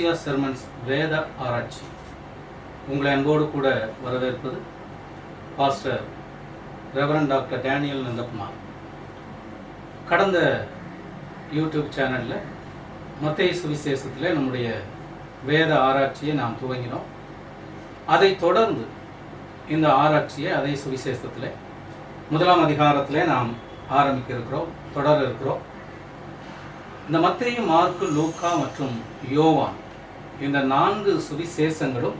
Ecclesia sermons வேத ஆராய்ச்சி. உங்களை அன்போடு கூட வரவேற்பது pastor reverend doctor Daniel Nandakumar. கடந்த யூடியூப் சேனலில் மத்திய சுவிசேஷத்தில் நம்முடைய வேத ஆராய்ச்சியை நாம் துவங்கினோம். அதை தொடர்ந்து இந்த ஆராய்ச்சியை அதே சுவிசேஷத்தில் முதலாம் அதிகாரத்தில் நாம் ஆரம்பிக்க இருக்கிறோம் தொடர இருக்கிறோம். இந்த மத்தேயு மார்க்கு லூக்கா மற்றும் யோவான் இந்த நான்கு சுவிசேஷங்களும்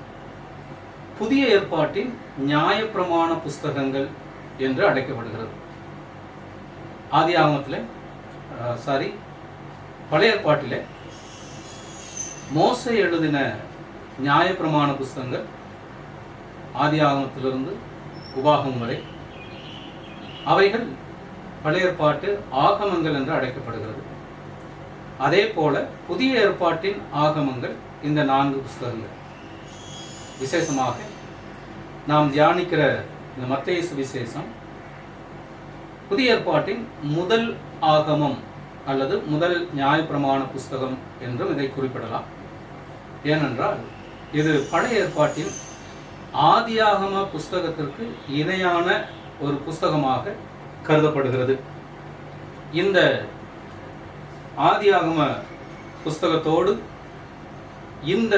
புதிய ஏற்பாட்டின் நியாயப்பிரமாண புஸ்தகங்கள் என்று அழைக்கப்படுகிறது. ஆதி ஆகமத்தில் சாரி பழைய ஏற்பாட்டில் மோசை எழுதின நியாயப்பிரமாண புஸ்தகங்கள் ஆதி ஆகமத்திலிருந்து உபாகம் வரை. அவைகள் பழைய ஏற்பாட்டு ஆகமங்கள் என்று அழைக்கப்படுகிறது. அதே போல புதிய ஏற்பாட்டின் ஆகமங்கள் இந்த நான்கு புஸ்தகங்கள். விசேஷமாக நாம் தியானிக்கிற இந்த மத்திய சுவிசேஷம் புதிய ஏற்பாட்டின் முதல் ஆகமம் அல்லது முதல் நியாயப்பிரமாண புஸ்தகம் என்றும் இதை குறிப்பிடலாம். ஏனென்றால் இது பழைய ஏற்பாட்டின் ஆதியாகம புஸ்தகத்திற்கு இணையான ஒரு புஸ்தகமாக கருதப்படுகிறது. இந்த ஆதியாகம புஸ்தகத்தோடு இந்த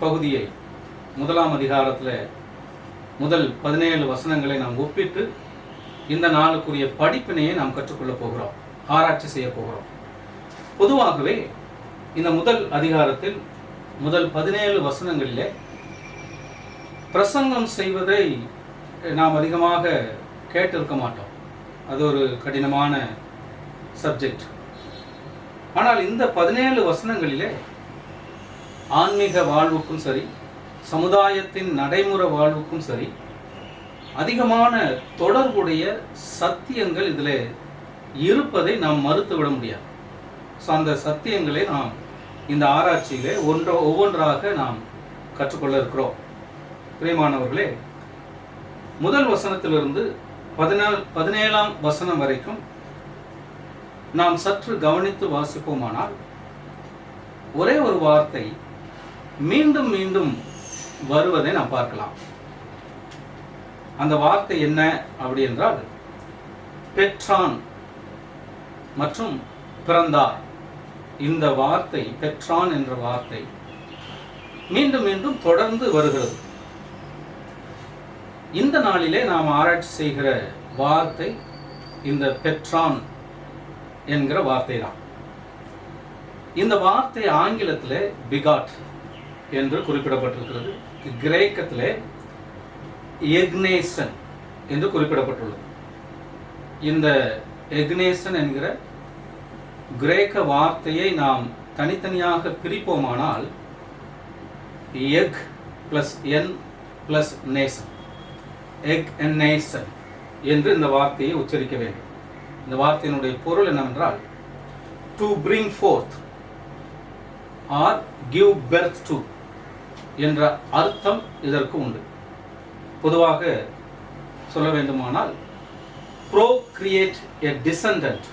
பகுதியை முதலாம் அதிகாரத்தில் முதல் பதினேழு வசனங்களை நாம் ஒப்பிட்டு இந்த நாளுக்குரிய படிப்பினையை நாம் கற்றுக்கொள்ளப் போகிறோம் ஆராய்ச்சி செய்ய போகிறோம். பொதுவாகவே இந்த முதல் அதிகாரத்தில் முதல் பதினேழு வசனங்களிலே பிரசங்கம் செய்வதை நாம் அதிகமாக கேட்டிருக்க மாட்டோம். அது ஒரு கடினமான சப்ஜெக்ட் ஆனால் இந்த பதினேழு வசனங்களிலே ஆன்மீக வாழ்வுக்கும் சரி சமுதாயத்தின் நடைமுறை வாழ்வுக்கும் சரி அதிகமான தொடர்புடைய சத்தியங்கள் இதில் இருப்பதை நாம் மறுத்து விட முடியாது. ஸோ அந்த சத்தியங்களை நாம் இந்த ஆராய்ச்சியில் ஒன்றோ ஒவ்வொன்றாக நாம் கற்றுக்கொள்ள இருக்கிறோம். பிரியமானவர்களே முதல் வசனத்திலிருந்து பதினேழு பதினேழாம் வசனம் வரைக்கும் நாம் சற்று கவனித்து வாசிப்போமானால் ஒரே ஒரு வார்த்தை மீண்டும் மீண்டும் வருவதை நாம் பார்க்கலாம். அந்த வார்த்தை என்ன அப்படி என்றால் பெற்றான் மற்றும் பிறந்தார். இந்த வார்த்தை பெற்றான் என்ற வார்த்தை மீண்டும் மீண்டும் தொடர்ந்து வருகிறது. இந்த நாளிலே நாம் ஆராய்ச்சி செய்கிற வார்த்தை இந்த பெற்றான் என்கிற வார்த்தை தான் இந்த வார்த்தை ஆங்கிலத்தில் பிகாட். என்று குறிப்பிடப்பட்டிருக்கிறது. கிரேக்கத்தில் எக்னேசன் என்று குறிப்பிடப்பட்டுள்ளது. இந்த எக்னேசன் என்கிற கிரேக்க வார்த்தையை நாம் தனித்தனியாக பிரிப்போமானால் எக் பிளஸ் என் பிளஸ் நேசன். எக் என் நேசன் என்று இந்த வார்த்தையை உச்சரிக்க வேண்டும். இந்த வார்த்தையினுடைய பொருள் என்னவென்றால் to bring forth or give birth to என்ற அர்த்தம் இதற்கு உண்டு. பொதுவாக சொல்ல வேண்டுமானால் procreate a descendant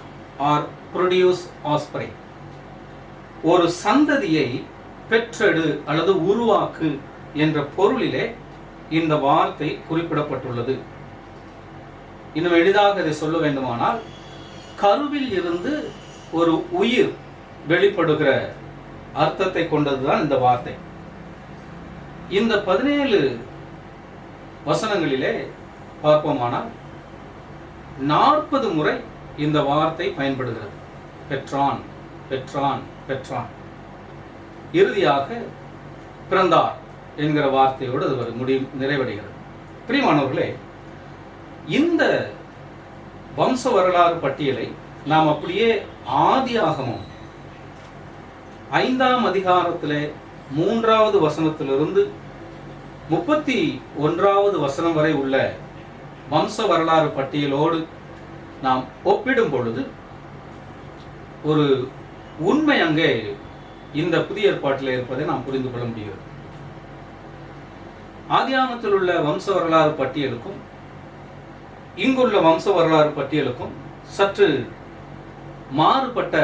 or produce ஆஸ்பரை ஒரு சந்ததியை பெற்றெடு அல்லது உருவாக்கு என்ற பொருளிலே இந்த வார்த்தை குறிப்பிடப்பட்டுள்ளது. இன்னும் எளிதாக இதை சொல்ல வேண்டுமானால் கருவில் இருந்து ஒரு உயிர் வெளிப்படுகிற அர்த்தத்தை கொண்டதுதான் இந்த வார்த்தை. இந்த பதினேழு வசனங்களிலே பார்ப்போமானால் நாற்பது முறை இந்த வார்த்தை பயன்படுகிறது. பெற்றான் பெற்றான் பெற்றான். இறுதியாக பிறந்தார் என்கிற வார்த்தையோடு அது ஒரு முடி நிறைவடைகிறது. பிரியமானவர்களே இந்த வம்ச வரலாறு பட்டியலை நாம் அப்படியே ஆதி ஆகமம் ஐந்தாம் அதிகாரத்திலே மூன்றாவது வசனத்திலிருந்து முப்பத்தி ஒன்றாவது வசனம் வரை உள்ள வம்ச வரலாறு பட்டியலோடு நாம் ஒப்பிடும் பொழுது ஒரு உண்மை அங்கே இந்த புதிய ஏற்பாட்டில் இருப்பதை நாம் புரிந்து கொள்ள முடிகிறது. ஆதியாமத்தில் உள்ள வம்ச வரலாறு பட்டியலுக்கும் இங்குள்ள வம்ச வரலாறு பட்டியலுக்கும் சற்று மாறுபட்ட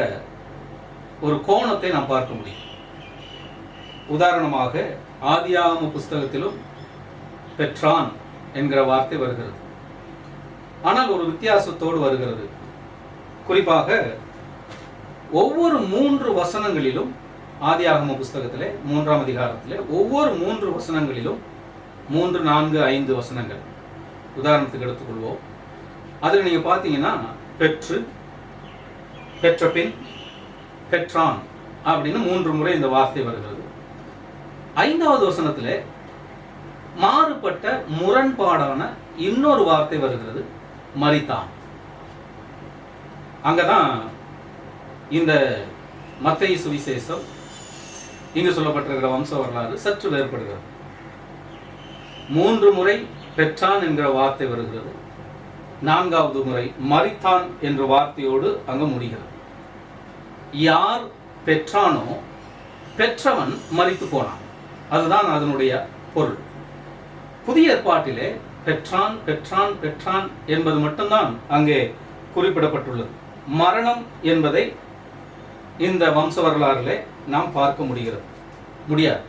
ஒரு கோணத்தை நாம் பார்க்க முடியும். உதாரணமாக ஆதியாகம புஸ்தகத்திலும் பெற்றான் என்கிற வார்த்தை வருகிறது. ஆனால் ஒரு வித்தியாசத்தோடு வருகிறது. குறிப்பாக ஒவ்வொரு மூன்று வசனங்களிலும் ஆதியாகம புஸ்தகத்திலே மூன்றாம் அதிகாரத்திலே ஒவ்வொரு மூன்று வசனங்களிலும் மூன்று நான்கு ஐந்து வசனங்கள். உதாரணத்துக்கு எடுத்துக்கொள்வோம். அதில் நீங்க பார்த்தீங்கன்னா பெற்று பெற்ற பின் பெற்றான் அப்படின்னு மூன்று முறை இந்த வார்த்தை வருகிறது. ஐந்தாவது வசனத்தில் மாறுபட்ட முரண்பாடான இன்னொரு வார்த்தை வருகிறது மரித்தான் அங்கதான் இந்த மத்திய சுவிசேஷம் இங்கு சொல்லப்பட்டிருக்கிற வம்ச வரலாறு சற்று வேறுபடுகிறது. மூன்று முறை பெற்றான் என்கிற வார்த்தை வருகிறது. நான்காவது முறை மரித்தான் என்ற வார்த்தையோடு அங்கு முடிகிறது. யார் பெற்றானோ பெற்றவன் மறித்து போனான். அதுதான் அதனுடைய பொருள். புதிய ஏற்பாட்டிலே பெற்றான் பெற்றான் பெற்றான் என்பது மட்டும்தான் அங்கே குறிப்பிடப்பட்டுள்ளது. மரணம் என்பதை இந்த வம்ச வரலாறிலே நாம் பார்க்க முடிகிறது. முடியாது.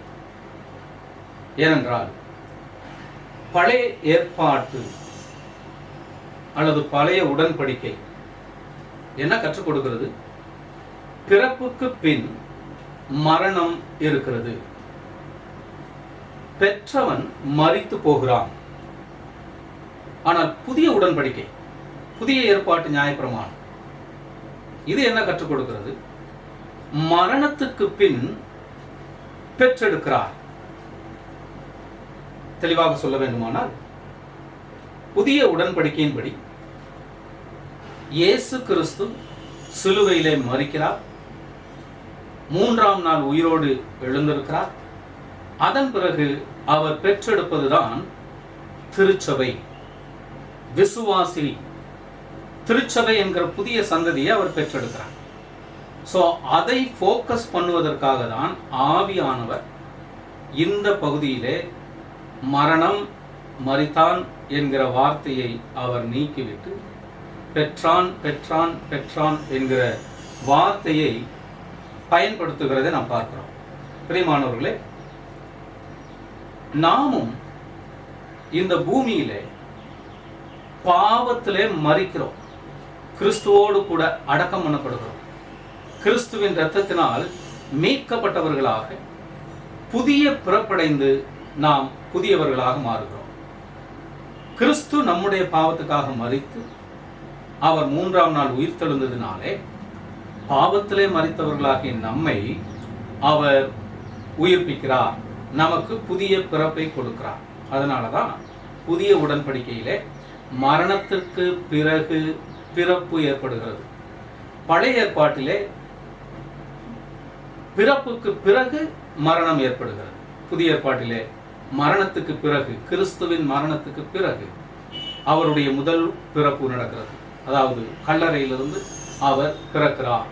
ஏனென்றால் பழைய ஏற்பாட்டு அல்லது பழைய உடன்படிக்கை என்ன கற்றுக் கொடுக்கிறது? பிறப்புக்கு பின் மரணம் இருக்கிறது. பெற்றவன் மறித்து போகிறான். ஆனால் புதிய உடன்படிக்கை புதிய ஏற்பாட்டு நியாயப்பிரமாணம் இது என்ன கற்றுக் கொடுக்கிறது? மரணத்துக்கு பின் பெற்றெடுக்கிறார். தெளிவாக சொல்ல வேண்டுமானால் புதிய உடன்படிக்கையின்படி இயேசு கிறிஸ்து சிலுவையிலே மறிக்கிறார் மூன்றாம் நாள் உயிரோடு எழுந்திருக்கிறார். அதன் பிறகு அவர் பெற்றெடுப்பதுதான் திருச்சபை. விசுவாசி. திருச்சபை என்கிற புதிய சந்ததியை அவர் பெற்றெடுக்கிறார். ஸோ அதை ஃபோக்கஸ் பண்ணுவதற்காக தான் ஆவியானவர் இந்த பகுதியிலே மரணம் மரித்தான் என்கிற வார்த்தையை அவர் நீக்கிவிட்டு பெற்றான் பெற்றான் பெற்றான் என்கிற வார்த்தையை பயன்படுத்துகிறதை நாம் பார்க்கிறோம். பிரியமானவர்களே நாமும் இந்த பூமியிலே பாவத்திலே மறிக்கிறோம். கிறிஸ்துவோடு கூட அடக்கம் பண்ணப்படுகிறோம். கிறிஸ்துவின் ரத்தத்தினால் மீட்கப்பட்டவர்களாக புதிய பிறப்படைந்து நாம் புதியவர்களாக மாறுகிறோம். கிறிஸ்து நம்முடைய பாவத்துக்காக மறித்து அவர் மூன்றாம் நாள் உயிர்த்தெழுந்ததினாலே பாவத்திலே மறித்தவர்களாகிய நம்மை அவர் உயிர்ப்பிக்கிறார். நமக்கு புதிய பிறப்பை கொடுக்கிறார். அதனால தான் புதிய உடன்படிக்கையிலே மரணத்திற்கு பிறகு பிறப்பு ஏற்படுகிறது. பழைய ஏற்பாட்டிலே பிறப்புக்கு பிறகு மரணம் ஏற்படுகிறது. புதிய ஏற்பாட்டிலே மரணத்துக்கு பிறகு கிறிஸ்துவின் மரணத்துக்கு பிறகு அவருடைய முதல் பிறப்பு நடக்கிறது. அதாவது கல்லறையிலிருந்து அவர் பிறக்கிறார்.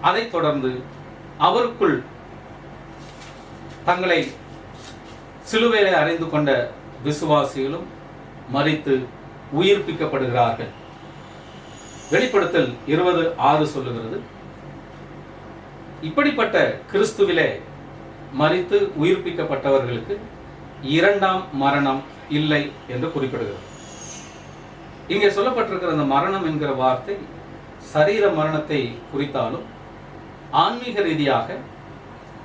அதைத் தொடர்ந்து அவருக்குள் தங்களை சிலுவையிலே அறிந்து கொண்ட விசுவாசிகளும் மறித்து உயிர்ப்பிக்கப்படுகிறார்கள். வெளிப்படுத்தல் இருபது ஆறு சொல்லுகிறது. இப்படிப்பட்ட கிறிஸ்துவிலே மறித்து உயிர்ப்பிக்கப்பட்டவர்களுக்கு இரண்டாம் மரணம் இல்லை என்று குறிப்பிடுகிறது. இங்கே சொல்லப்பட்டிருக்கிற அந்த மரணம் என்கிற வார்த்தை சரீர மரணத்தை குறித்தாலும் ஆன்மீக ரீதியாக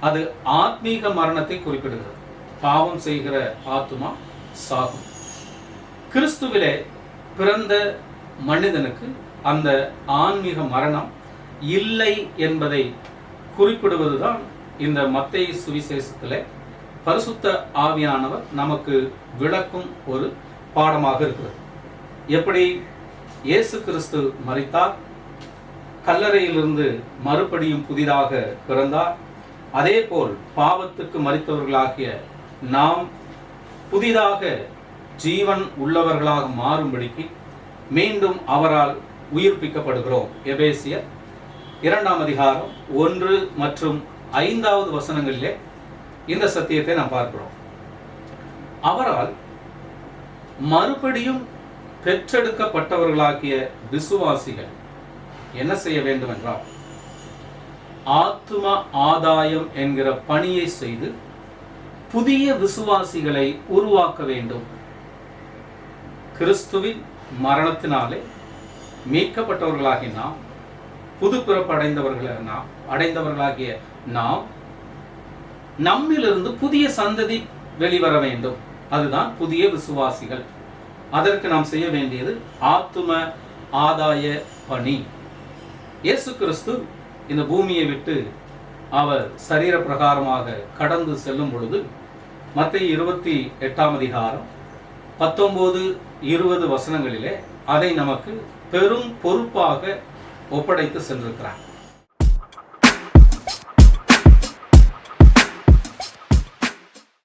அது ஆத்மீக மரணத்தை குறிப்பிடுகிறது. பாவம் செய்கிற ஆத்மா சாகும். கிறிஸ்துவிலே பிறந்த மனிதனுக்கு அந்த ஆன்மீக மரணம் இல்லை என்பதை குறிப்பிடுவதுதான் இந்த மத்திய சுவிசேஷத்தில் பரிசுத்த ஆவியானவர் நமக்கு விளக்கும் ஒரு பாடமாக இருக்கிறது. எப்படி இயேசு கிறிஸ்து மறித்தார் கல்லறையிலிருந்து மறுபடியும் புதிதாக பிறந்தார் அதேபோல் பாவத்துக்கு மறித்தவர்களாகிய நாம் புதிதாக ஜீவன் உள்ளவர்களாக மாறும்படிக்கு மீண்டும் அவரால் உயிர்ப்பிக்கப்படுகிறோம். எபேசியர் இரண்டாம் அதிகாரம் ஒன்று மற்றும் ஐந்தாவது வசனங்களிலே இந்த சத்தியத்தை நாம் பார்க்கிறோம். அவரால் மறுபடியும் பெற்றெடுக்கப்பட்டவர்களாகிய விசுவாசிகள் என்ன செய்ய வேண்டும் என்றால் ஆத்தும ஆதாயம் என்கிற பணியை செய்து புதிய விசுவாசிகளை உருவாக்க வேண்டும். கிறிஸ்துவின் மரணத்தினாலே மீட்கப்பட்டவர்களாகிய நாம் புது பிறப்பு அடைந்தவர்கள நாம் அடைந்தவர்களாகிய நாம் நம்மிலிருந்து புதிய சந்ததி வெளிவர வேண்டும். அதுதான் புதிய விசுவாசிகள். அதற்கு நாம் செய்ய வேண்டியது ஆத்தும ஆதாய பணி. இயேசு கிறிஸ்து இந்த பூமியை விட்டு அவர் சரீர பிரகாரமாக கடந்து செல்லும் பொழுது மத்திய இருபத்தி எட்டாம் அதிகாரம் பத்தொம்போது இருபது வசனங்களிலே அதை நமக்கு பெரும் பொறுப்பாக ஒப்படைத்து சென்றிருக்கிறார்.